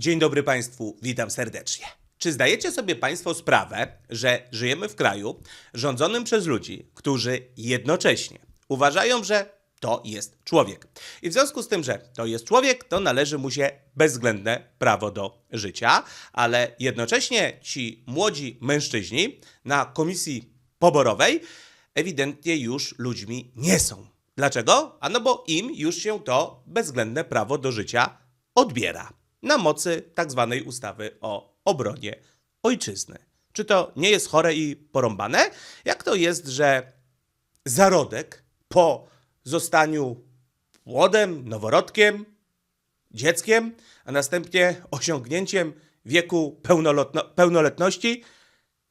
Dzień dobry Państwu, witam serdecznie. Czy zdajecie sobie Państwo sprawę, że żyjemy w kraju rządzonym przez ludzi, którzy jednocześnie uważają, że to jest człowiek. I w związku z tym, że to jest człowiek, to należy mu się bezwzględne prawo do życia, ale jednocześnie ci młodzi mężczyźni na komisji poborowej ewidentnie już ludźmi nie są. Dlaczego? A no bo im już się to bezwzględne prawo do życia odbiera na mocy tak zwanej ustawy o obronie ojczyzny. Czy to nie jest chore i porąbane? Jak to jest, że zarodek po zostaniu płodem, noworodkiem, dzieckiem, a następnie osiągnięciem wieku pełnoletności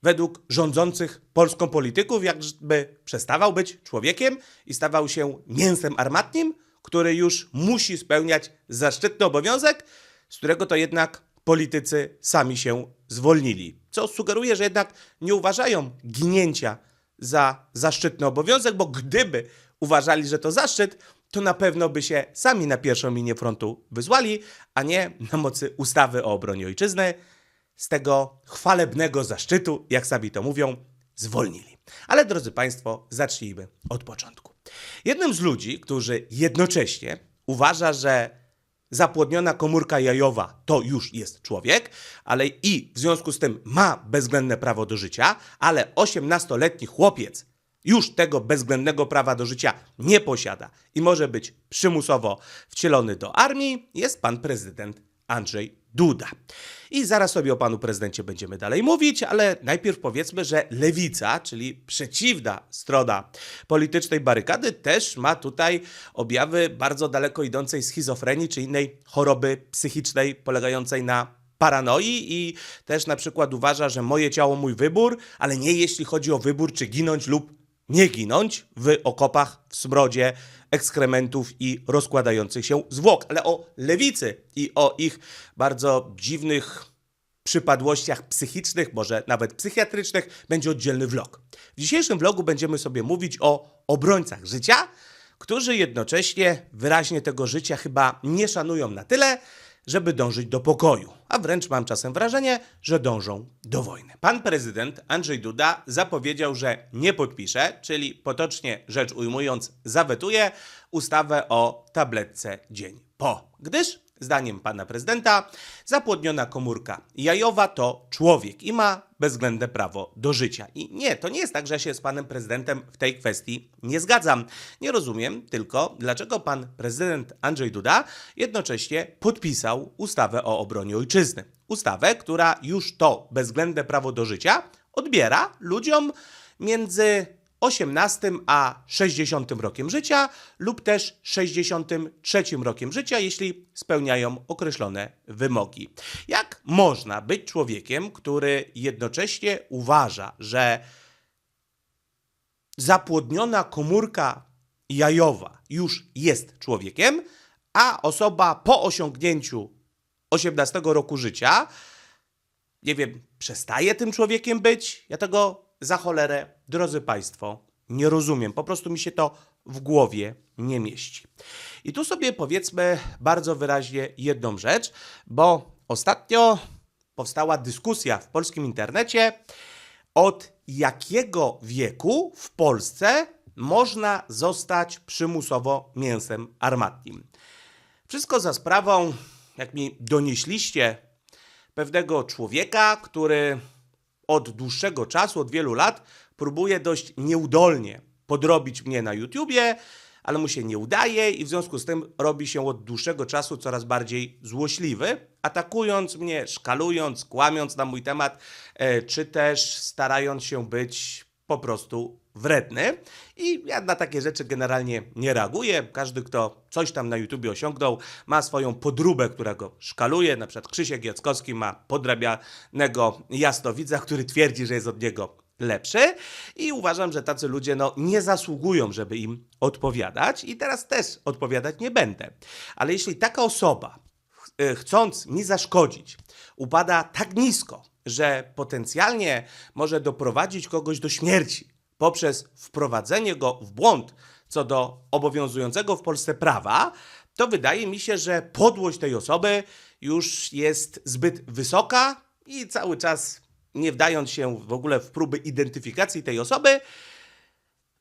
według rządzących polską polityków, jakby przestawał być człowiekiem i stawał się mięsem armatnim, który już musi spełniać zaszczytny obowiązek, z którego to jednak politycy sami się zwolnili. Co sugeruje, że jednak nie uważają ginięcia za zaszczytny obowiązek, bo gdyby uważali, że to zaszczyt, to na pewno by się sami na pierwszą linię frontu wyzwali, a nie na mocy ustawy o obronie ojczyzny z tego chwalebnego zaszczytu, jak sami to mówią, zwolnili. Ale drodzy Państwo, zacznijmy od początku. Jednym z ludzi, którzy jednocześnie uważa, że zapłodniona komórka jajowa. To już jest człowiek, ale i w związku z tym ma bezwzględne prawo do życia, ale 18-letni chłopiec już tego bezwzględnego prawa do życia nie posiada. I może być przymusowo wcielony do armii, jest pan prezydent Andrzej Duda. I zaraz sobie o panu prezydencie będziemy dalej mówić, ale najpierw powiedzmy, że lewica, czyli przeciwna strona politycznej barykady, też ma tutaj objawy bardzo daleko idącej schizofrenii czy innej choroby psychicznej polegającej na paranoi i też na przykład uważa, że moje ciało, mój wybór, ale nie jeśli chodzi o wybór, czy ginąć lub nie ginąć w okopach, w smrodzie ekskrementów i rozkładających się zwłok, ale o lewicy i o ich bardzo dziwnych przypadłościach psychicznych, może nawet psychiatrycznych, będzie oddzielny vlog. W dzisiejszym vlogu będziemy sobie mówić o obrońcach życia, którzy jednocześnie wyraźnie tego życia chyba nie szanują na tyle, żeby dążyć do pokoju, a wręcz mam czasem wrażenie, że dążą do wojny. Pan prezydent Andrzej Duda zapowiedział, że nie podpisze, czyli potocznie rzecz ujmując, zawetuje ustawę o tabletce dzień po, gdyż zdaniem pana prezydenta zapłodniona komórka jajowa to człowiek i ma bezwzględne prawo do życia. I nie, to nie jest tak, że ja się z panem prezydentem w tej kwestii nie zgadzam. Nie rozumiem tylko, dlaczego pan prezydent Andrzej Duda jednocześnie podpisał ustawę o obronie ojczyzny. Ustawę, która już to bezwzględne prawo do życia odbiera ludziom między 18 a 60 rokiem życia lub też 63 rokiem życia, jeśli spełniają określone wymogi. Jak można być człowiekiem, który jednocześnie uważa, że zapłodniona komórka jajowa już jest człowiekiem, a osoba po osiągnięciu 18 roku życia, nie wiem, przestaje tym człowiekiem być? Ja tego za cholerę, drodzy Państwo, nie rozumiem. Po prostu mi się to w głowie nie mieści. I tu sobie powiedzmy bardzo wyraźnie jedną rzecz, bo ostatnio powstała dyskusja w polskim internecie, od jakiego wieku w Polsce można zostać przymusowo mięsem armatnim. Wszystko za sprawą, jak mi donieśliście, pewnego człowieka, który od dłuższego czasu, od wielu lat, próbuje dość nieudolnie podrobić mnie na YouTubie, ale mu się nie udaje i w związku z tym robi się od dłuższego czasu coraz bardziej złośliwy, atakując mnie, szkalując, kłamiąc na mój temat, e, czy też starając się być po prostu wredny. I ja na takie rzeczy generalnie nie reaguję. Każdy, kto coś tam na YouTubie osiągnął, ma swoją podróbę, która go szkaluje. Na przykład Krzysiek Jackowski ma podrabianego jasnowidza, który twierdzi, że jest od niego lepszy i uważam, że tacy ludzie no, nie zasługują, żeby im odpowiadać i teraz też odpowiadać nie będę. Ale jeśli taka osoba, e, chcąc mi zaszkodzić, upada tak nisko, że potencjalnie może doprowadzić kogoś do śmierci poprzez wprowadzenie go w błąd co do obowiązującego w Polsce prawa, to wydaje mi się, że podłość tej osoby już jest zbyt wysoka i cały czas nie wdając się w ogóle w próby identyfikacji tej osoby,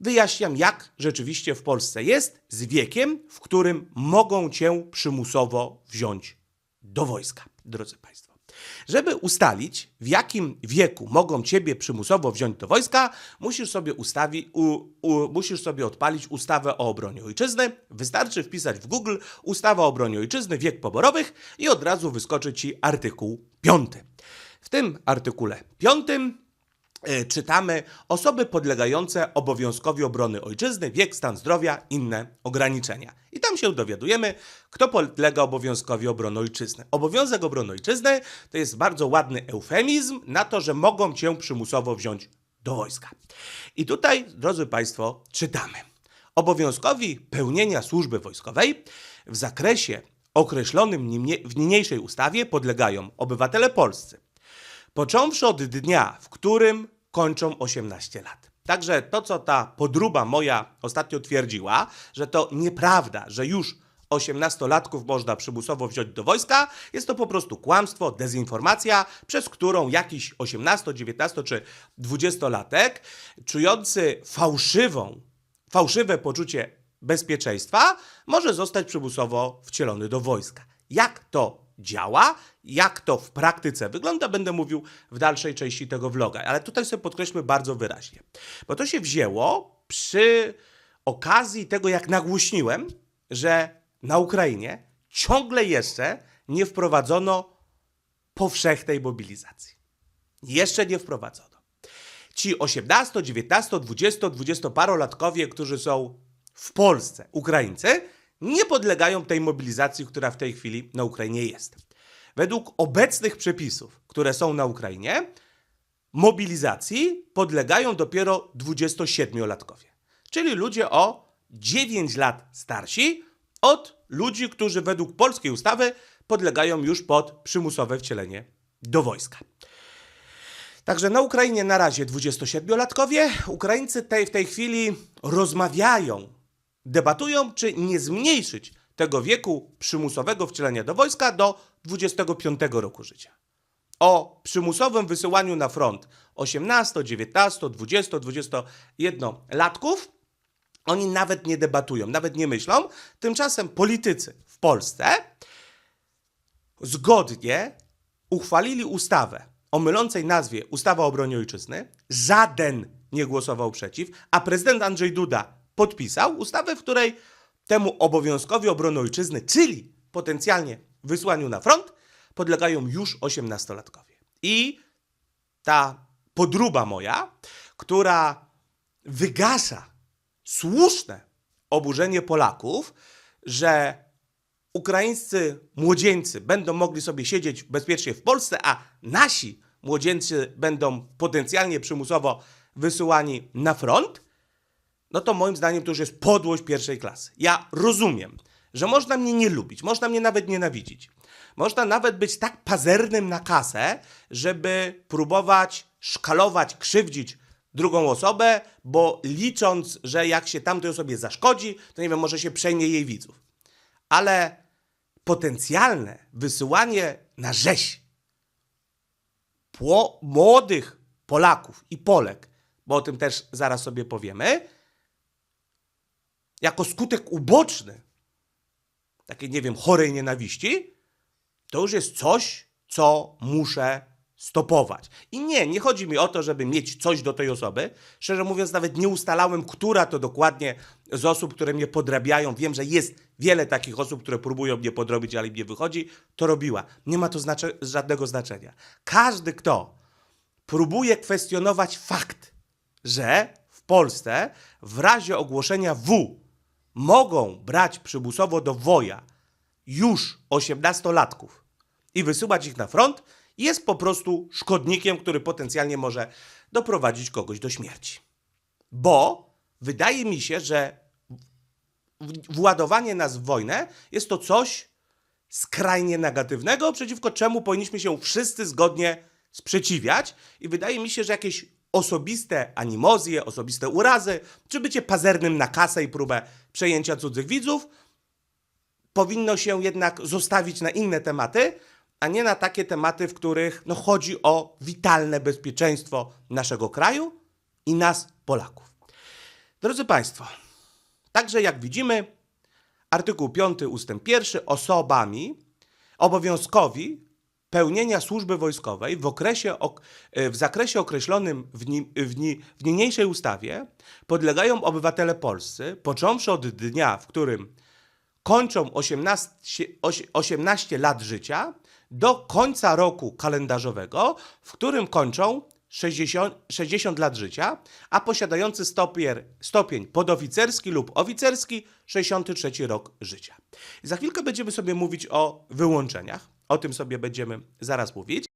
wyjaśniam, jak rzeczywiście w Polsce jest z wiekiem, w którym mogą cię przymusowo wziąć do wojska, drodzy Państwo. Żeby ustalić, w jakim wieku mogą ciebie przymusowo wziąć do wojska, musisz sobie, ustawi, u, u, musisz sobie odpalić ustawę o obronie ojczyzny. Wystarczy wpisać w Google ustawa o obronie ojczyzny, wiek poborowych i od razu wyskoczy ci artykuł 5. W tym artykule 5 e, czytamy osoby podlegające obowiązkowi obrony ojczyzny, wiek, stan zdrowia, inne ograniczenia. I tam się dowiadujemy, kto podlega obowiązkowi obrony ojczyzny. Obowiązek obrony ojczyzny to jest bardzo ładny eufemizm na to, że mogą cię przymusowo wziąć do wojska. I tutaj, drodzy Państwo, czytamy. Obowiązkowi pełnienia służby wojskowej w zakresie określonym w niniejszej ustawie podlegają obywatele polscy, począwszy od dnia, w którym kończą 18 lat. Także to, co ta podruba moja ostatnio twierdziła, że to nieprawda, że już 18-latków można przymusowo wziąć do wojska, jest to po prostu kłamstwo, dezinformacja, przez którą jakiś 18, 19 czy 20-latek, czujący fałszywą, fałszywe poczucie bezpieczeństwa, może zostać przymusowo wcielony do wojska. Jak to działa, jak to w praktyce wygląda, będę mówił w dalszej części tego vloga. Ale tutaj sobie podkreślmy bardzo wyraźnie, bo to się wzięło przy okazji tego, jak nagłośniłem, że na Ukrainie ciągle jeszcze nie wprowadzono powszechnej mobilizacji. Jeszcze nie wprowadzono. Ci 18, 19, 20, 20-parolatkowie, którzy są w Polsce, Ukraińcy, nie podlegają tej mobilizacji, która w tej chwili na Ukrainie jest. Według obecnych przepisów, które są na Ukrainie, mobilizacji podlegają dopiero 27-latkowie, czyli ludzie o 9 lat starsi od ludzi, którzy według polskiej ustawy podlegają już pod przymusowe wcielenie do wojska. Także na Ukrainie na razie 27-latkowie. Ukraińcy w tej chwili rozmawiają, debatują, czy nie zmniejszyć tego wieku przymusowego wcielenia do wojska do 25 roku życia. O przymusowym wysyłaniu na front 18, 19, 20, 21 latków oni nawet nie debatują, nawet nie myślą. Tymczasem politycy w Polsce zgodnie uchwalili ustawę o mylącej nazwie Ustawa o obronie ojczyzny. Żaden nie głosował przeciw, a prezydent Andrzej Duda podpisał ustawę, w której temu obowiązkowi obrony ojczyzny, czyli potencjalnie wysłaniu na front, podlegają już 18-latkowie. I ta podruba moja, która wygasza słuszne oburzenie Polaków, że ukraińscy młodzieńcy będą mogli sobie siedzieć bezpiecznie w Polsce, a nasi młodzieńcy będą potencjalnie przymusowo wysyłani na front, no to moim zdaniem to już jest podłość pierwszej klasy. Ja rozumiem, że można mnie nie lubić, można mnie nawet nienawidzić. Można nawet być tak pazernym na kasę, żeby próbować szkalować, krzywdzić drugą osobę, bo licząc, że jak się tamtej osobie zaszkodzi, to nie wiem, może się przejmie jej widzów. Ale potencjalne wysyłanie na rzeź młodych Polaków i Polek, bo o tym też zaraz sobie powiemy, jako skutek uboczny takiej, nie wiem, chorej nienawiści, to już jest coś, co muszę stopować. I nie, nie chodzi mi o to, żeby mieć coś do tej osoby. Szczerze mówiąc, nawet nie ustalałem, która to dokładnie z osób, które mnie podrabiają. Wiem, że jest wiele takich osób, które próbują mnie podrobić, ale im nie wychodzi. To robiła. Nie ma to znacze- żadnego znaczenia. Każdy, kto próbuje kwestionować fakt, że w Polsce w razie ogłoszenia W mogą brać przymusowo do woja już 18-latków i wysyłać ich na front, jest po prostu szkodnikiem, który potencjalnie może doprowadzić kogoś do śmierci. Bo wydaje mi się, że władowanie nas w wojnę jest to coś skrajnie negatywnego, przeciwko czemu powinniśmy się wszyscy zgodnie sprzeciwiać. I wydaje mi się, że jakieś osobiste animozje, osobiste urazy, czy bycie pazernym na kasę i próbę przejęcia cudzych widzów powinno się jednak zostawić na inne tematy, a nie na takie tematy, w których no, chodzi o witalne bezpieczeństwo naszego kraju i nas, Polaków. Drodzy Państwo, także jak widzimy, artykuł 5 ustęp 1 osobami obowiązkowi pełnienia służby wojskowej w, okresie, ok- e, w zakresie określonym w, ni, w, ni, w niniejszej ustawie podlegają obywatele polscy, począwszy od dnia, w którym kończą 18, osie- 18 lat życia do końca roku kalendarzowego, w którym kończą 60, 60 lat życia, a posiadający stopień, stopień podoficerski lub oficerski 63 rok życia. Za chwilkę będziemy sobie mówić o wyłączeniach. O tym sobie będziemy zaraz mówić.